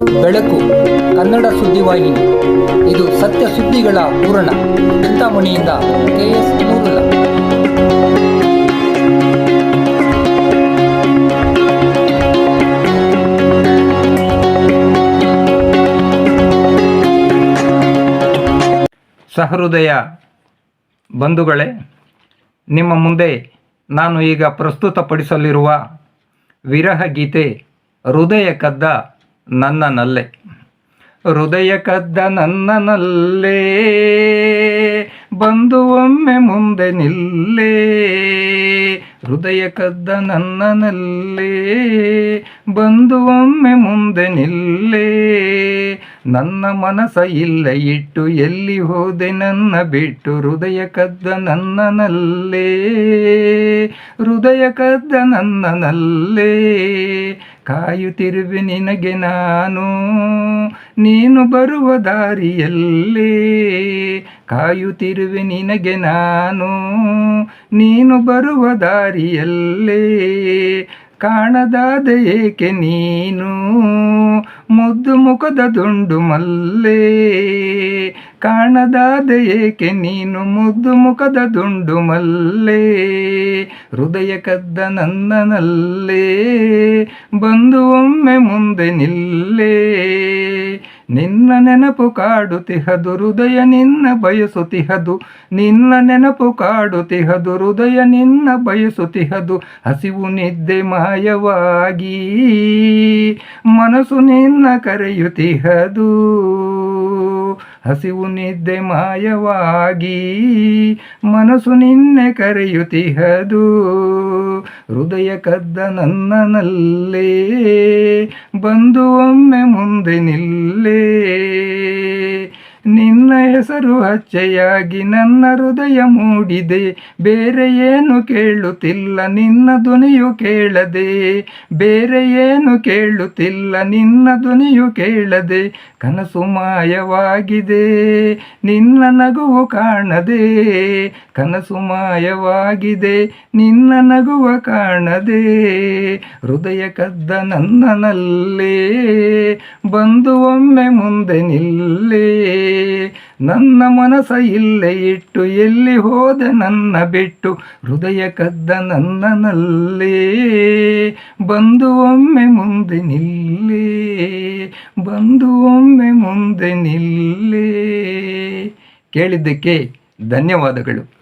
ಬೆಳಕು ಕನ್ನಡ ಸುದ್ದಿವಾಹಿನಿ. ಇದು ಸತ್ಯ ಸುದ್ದಿಗಳ ಪೂರಣ ಚಿಂತಾಮಣಿಯಿಂದ ಕೆಎಸ್ ನೂರುಲ್ಲ. ಸಹೃದಯ ಬಂಧುಗಳೇ, ನಿಮ್ಮ ಮುಂದೆ ನಾನು ಈಗ ಪ್ರಸ್ತುತಪಡಿಸಲಿರುವ ವಿರಹ ಗೀತೆ ಹೃದಯ ಕದ್ದ ನನ್ನ ನಲ್ಲೆ. ಹೃದಯ ಕದ್ದ ನನ್ನ ನಲ್ಲೇ. ಬಂದು ಒಮ್ಮೆ ಮುಂದೆ ನಿಲ್ಲೇ. ಹೃದಯ ಕದ್ದ ನನ್ನನಲ್ಲೇ ಬಂದು ಒಮ್ಮೆ ಮುಂದೆ ನಿಲ್ಲೇ. ನನ್ನ ಮನಸ ಇಲ್ಲ ಇಟ್ಟು ಎಲ್ಲಿ ಹೋದೆ ನನ್ನ ಬಿಟ್ಟು ಹೃದಯ ಕದ್ದ ನನ್ನನಲ್ಲೇ. ಹೃದಯ ಕದ್ದ ನನ್ನನಲ್ಲೇ. ಕಾಯುತ್ತಿರುವೆ ನಿನಗೆ ನಾನು, ನೀನು ಬರುವ ದಾರಿಯಲ್ಲೇ. ಕಾಯುತ್ತಿರುವೆ ನಿನಗೆ ನಾನು, ನೀನು ಬರುವ ದಾರಿಯಲ್ಲೇ. ಕಾಣದಾದ ಏಕೆ ನೀನು? ಮುದ್ದು ಮುಖದ ದುಂಡು ಮಲ್ಲೇ. ಕಾಣದಾದ ಏಕೆ ನೀನು? ಮುದ್ದು ಮುಖದ ದುಂಡು ಮಲ್ಲೇ. ಹೃದಯ ಕದ್ದ ನನ್ನನಲ್ಲೇ ಬಂದು ಒಮ್ಮೆ ಮುಂದೆ ನಿಲ್ಲೇ. ನಿನ್ನ ನೆನಪು ಕಾಡುತಿಹದು ಹೃದಯ ನಿನ್ನ ಬಯಸುತ್ತಿಹದು ನಿನ್ನ ನೆನಪು ಕಾಡುತಿಹದು ಹೃದಯ ನಿನ್ನ ಬಯಸುತ್ತಿಹದು ಹಸಿವು ನಿದ್ದೆ ಮಾಯವಾಗಿ ಮನಸ್ಸು ನಿನ್ನ ಕರೆಯುತಿಹದು ಹಸಿವು ನಿದ್ದೆ ಮಾಯವಾಗಿ ಮನಸ್ಸು ನಿನ್ನೆ ಕರೆಯುತಿಹದು ಹೃದಯ ಕದ್ದ ನನ್ನನಲ್ಲೇ ಬಂದು ಒಮ್ಮೆ ಮುಂದೆ ನಿಲ್ಲೇ. ನಿನ್ನ ಹೆಸರು ಅಚ್ಚೆಯಾಗಿ ನನ್ನ ಹೃದಯ ಮೂಡಿದೆ. ಬೇರೆ ಏನು ಕೇಳುತ್ತಿಲ್ಲ, ನಿನ್ನ ಧ್ವನಿಯು ಕೇಳದೆ. ಬೇರೆ ಏನು ಕೇಳುತ್ತಿಲ್ಲ, ನಿನ್ನ ಧ್ವನಿಯು ಕೇಳದೆ. ಕನಸು ಮಾಯವಾಗಿದೆ, ನಿನ್ನ ನಗುವು ಕಾಣದೆ. ಕನಸು ಮಾಯವಾಗಿದೆ, ನಿನ್ನ ನಗುವ ಕಾಣದೆ. ಹೃದಯ ಕದ್ದ ನನ್ನನಲ್ಲೇ, ಬಂದು ಒಮ್ಮೆ ಮುಂದೆ ನಿಲ್ಲೇ. ನನ್ನ ಮನಸ ಇಲ್ಲೇ ಇಟ್ಟು ಎಲ್ಲಿ ಹೋದೆ ನನ್ನ ಬಿಟ್ಟು? ಹೃದಯ ಕದ್ದ ನನ್ನನಲ್ಲಿ. ಬಂದು ಒಮ್ಮೆ ಮುಂದೆ ನಿಲ್ಲೇ. ಬಂದು ಒಮ್ಮೆ ಮುಂದೆ ನಿಲ್ಲೇ. ಕೇಳಿದ್ದಕ್ಕೆ ಧನ್ಯವಾದಗಳು.